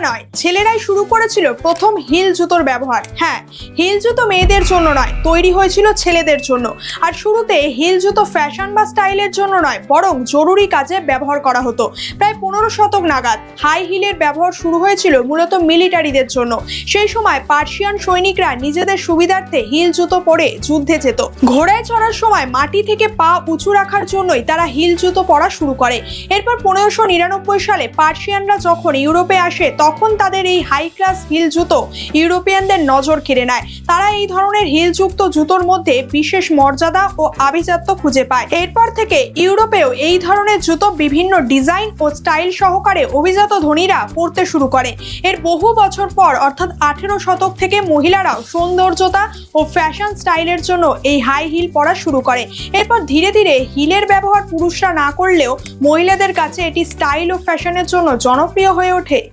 নয়, ছেলেরাই শুরু করেছিল প্রথম হিল জুতোর ব্যবহার। হ্যাঁ হিল জুতো মেয়েদের জন্য নয়, তৈরি হয়েছিল ছেলেদের জন্য। আর শুরুতে হিল জুতো ফ্যাশন বা স্টাইলের জন্য নয়, বরং জরুরি কাজে ব্যবহার করা হতো। প্রায় পনেরো শতক নাগাদ হাই হিলের ব্যবহার শুরু হয়েছিল মূলত মিলিটারিদের জন্য। সেই সময় পার্সিয়ান সৈনিকরা নিজেদের সুবিধার্থে হিল জুতো পরে যুদ্ধে যেত। ঘোড়ায় চড়ার সময় মাটি থেকে পা উঁচু রাখার জন্যই তারা হিল জুতো পরা শুরু করে। এরপর পনেরোশো নিরানব্বই সালে পার্সিয়ানরা যখন ইউরোপে আসে, তখন তাদের এই হাই ক্লাস হিল জুতো ইউরোপিয়ানদের নজর কেড়ে নেয়। তারা এই ধরনের হিলযুক্ত জুতোর মধ্যে বিশেষ মর্যাদা ও আভিজাত্য খুঁজে পায়। এরপর থেকে ইউরোপেও এই ধরনের জুতো বিভিন্ন ডিজাইন ও স্টাইল সহকারে অভিজাত ধনীরা পরতে শুরু করে। এর বহু বছর পর, অর্থাৎ আঠেরো শতক থেকে মহিলারাও সৌন্দর্যতা ও ফ্যাশন স্টাইলের জন্য এই হাই হিল পরা শুরু করে। এরপর ধীরে ধীরে হিলের ব্যবহার পুরুষরা না করলেও মহিলাদের কাছে এটি স্টাইল ও ফ্যাশনের জন্য জনপ্রিয় হয়ে ওঠে।